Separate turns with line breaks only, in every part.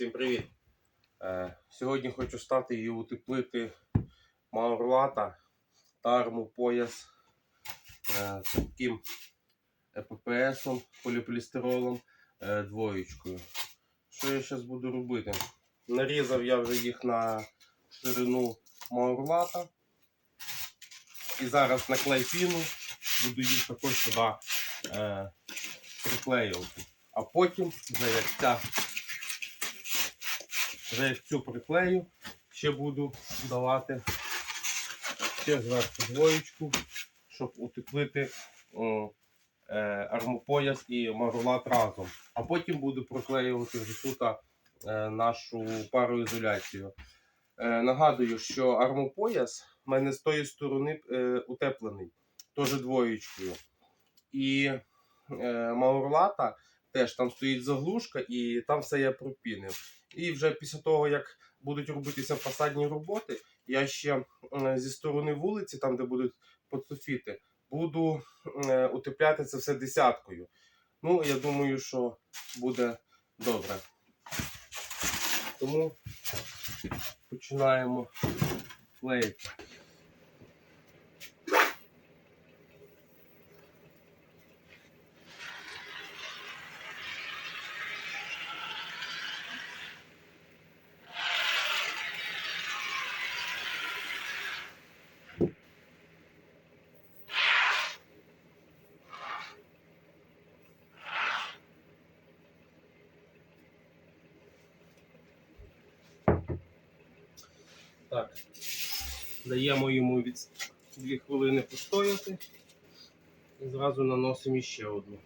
Всім привіт! Е, сьогодні хочу стати і утеплити маурлата та армопояс е, з таким ЕППСом, поліполістиролом, е, двоєчкою. Що я зараз буду робити? Нарізав я вже їх на ширину маурлата. І зараз на клейпіну буду їх також сюди приклеювати. А потім, вже як ця вже як цю приклею, ще буду давати ще зверху двоєчку, щоб утеплити о, е, армопояс і марулат разом. А потім буду приклеювати вже тут е, нашу пароізоляцію. Е, нагадую, що армопояс в мене з тої сторони е, утеплений, теж двоєчкою. І маурлата теж там стоїть заглушка, і там все я пропінив. І вже після того, як будуть робитися фасадні роботи, я ще зі сторони вулиці, там де будуть подсофіти, буду е, утепляти це все десяткою. Ну, я думаю, що буде добре. Тому починаємо клеїти. Так, даємо йому від 2 хвилини постояти. І зразу наносимо іще одну.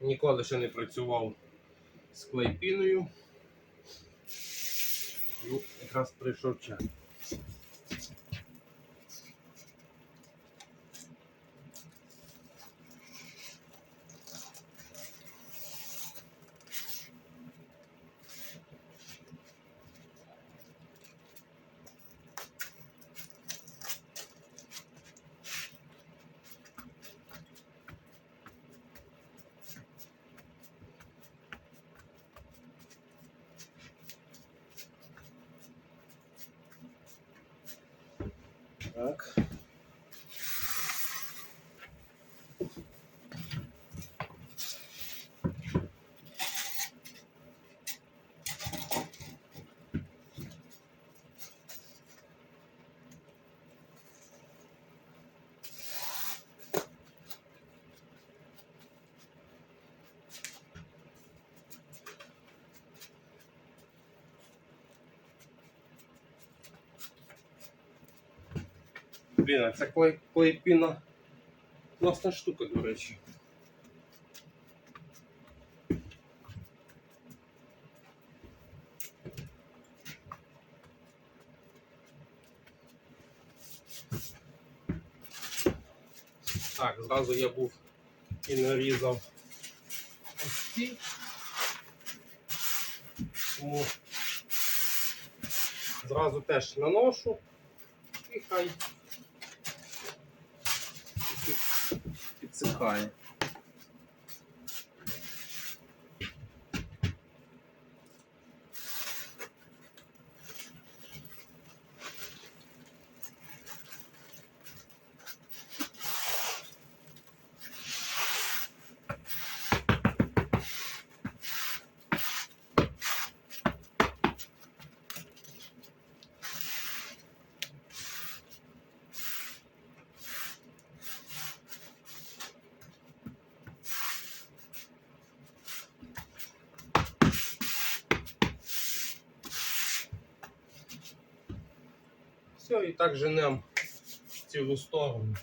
Ніколи ще не працював з клейпіною. Ну, якраз прийшов час. Так. Блін, це клей, клейпіна. Класна штука, до речі. Так, зразу я був і нарізав ось ці. Тому зразу теж наношу і хай 出 Все, і так женемо в цілу сторону.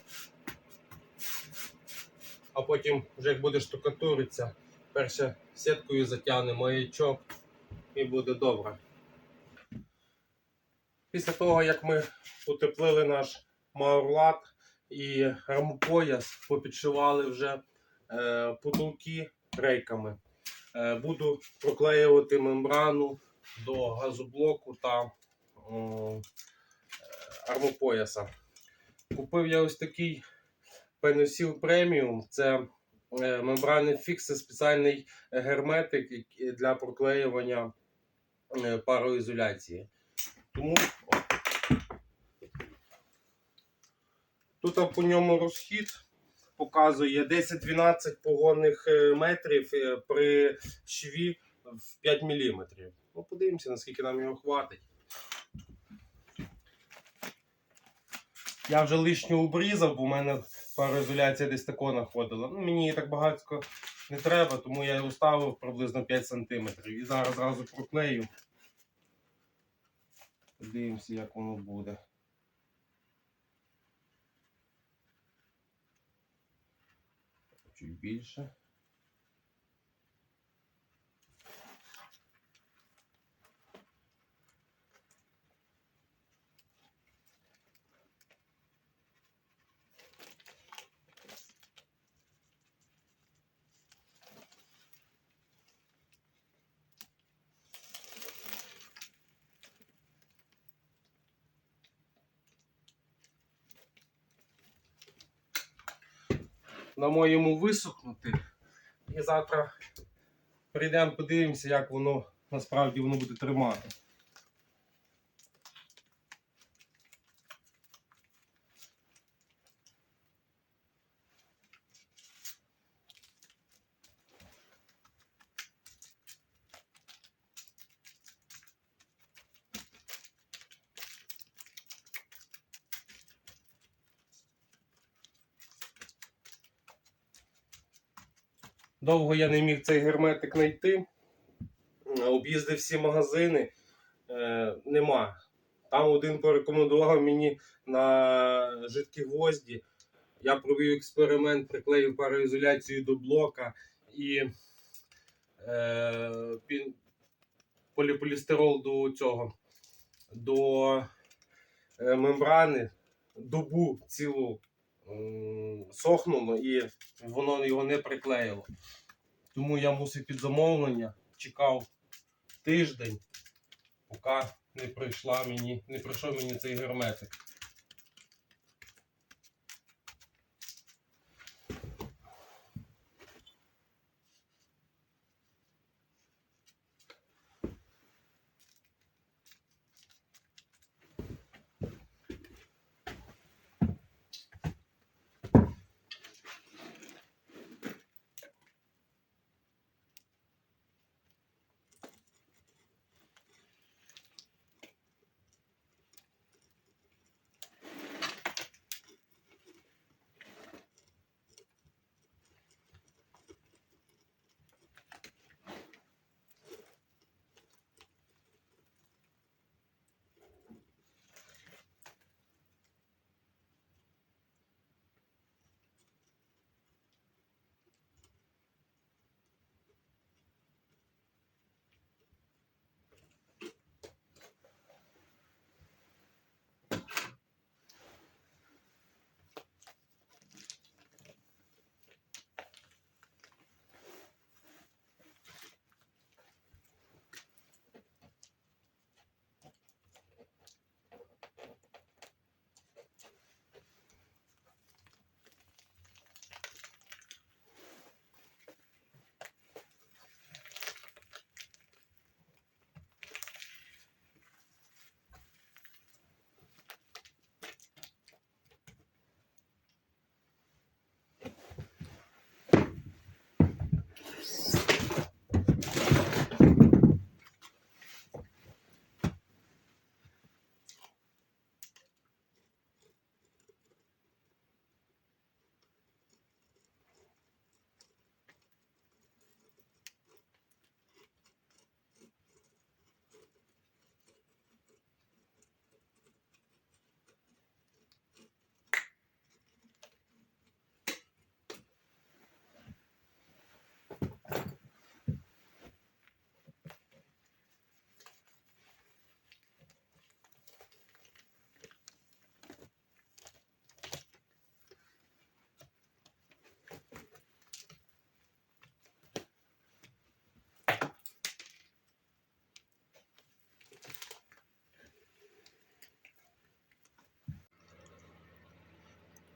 А потім, вже як буде штукатуритися, перше сіткою затягне маячок і буде добре. Після того, як ми утеплили наш маурлат і армопояс, попідшивали вже е, потолки рейками. Е, буду проклеювати мембрану до газоблоку та е, армопояса. Купив я ось такий Пеносіл преміум. Це е, мембрани фікс, спеціальний герметик для проклеювання е, пароізоляції. Тому тут по ньому розхід показує 10-12 погонних е, метрів при шві в 5 мм. Ну, подивимося, наскільки нам його хватить. Я вже лишню обрізав, бо в мене пароізоляція десь тако знаходила. Ну, мені так багатько не треба, тому я його ставив приблизно 5 см. І зараз зразу проклею. Подивимося, як воно буде. Чуть більше. Дамо йому висохнути. І завтра прийдемо, подивимося, як воно насправді воно буде тримати. Довго я не міг цей герметик знайти. Об'їздив всі магазини. Е, нема. Там один порекомендував мені на жидкі гвозді. Я провів експеримент, приклеїв пароізоляцію до блока і е, поліполістирол до цього, до е, мембрани, добу цілу сохнуло і воно його не приклеїло. Тому я мусив під замовлення, чекав тиждень, поки не прийшла мені, не прийшов мені цей герметик.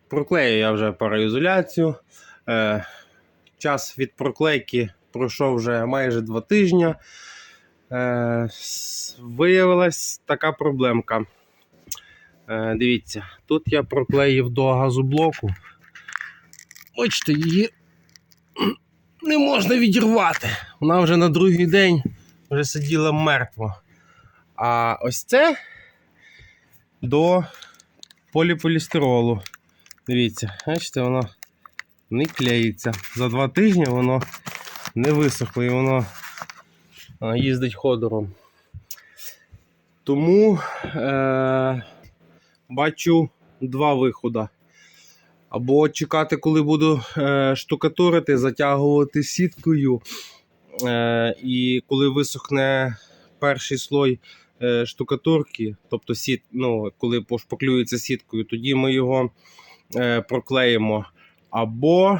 Проклею я вже пароізоляцію. Е, час від проклейки пройшов вже майже два тижні. Е, виявилась така проблемка. Е, дивіться, тут я проклеїв до газоблоку. Бачите, її не можна відірвати. Вона вже на другий день вже сиділа мертво. А ось це до поліполістиролу. Дивіться, бачите, воно не клеїться. За два тижні воно не висохло і воно їздить ходором. Тому е- бачу два виходи. Або чекати, коли буду е- штукатурити, затягувати сіткою. Е- і коли висохне перший слой е, штукатурки, тобто сіт, ну, коли пошпаклюється сіткою, тоді ми його проклеїмо. Або,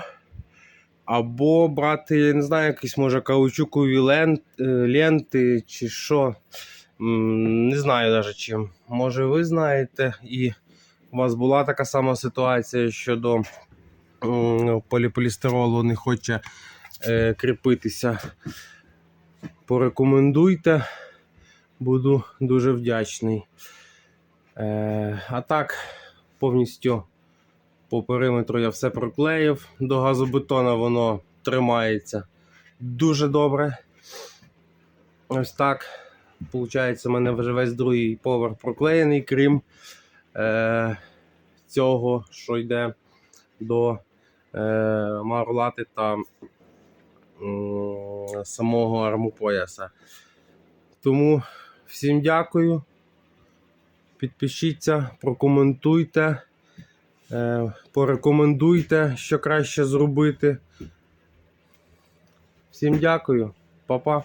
або брати, я не знаю, якісь може каучукові е, ленти чи що. Не знаю навіть чим. Може, ви знаєте, і у вас була така сама ситуація щодо поліполістиролу не хоче е, кріпитися. Порекомендуйте, буду дуже вдячний. Е, а так, повністю по периметру я все проклеїв. До газобетона воно тримається дуже добре. Ось так. Получається, у мене вже весь другий поверх проклеєний, крім е, цього, що йде до е, марлати та м, самого армопояса. Тому всім дякую. Підпишіться, прокоментуйте, е, порекомендуйте, що краще зробити. Всім дякую, Па-па.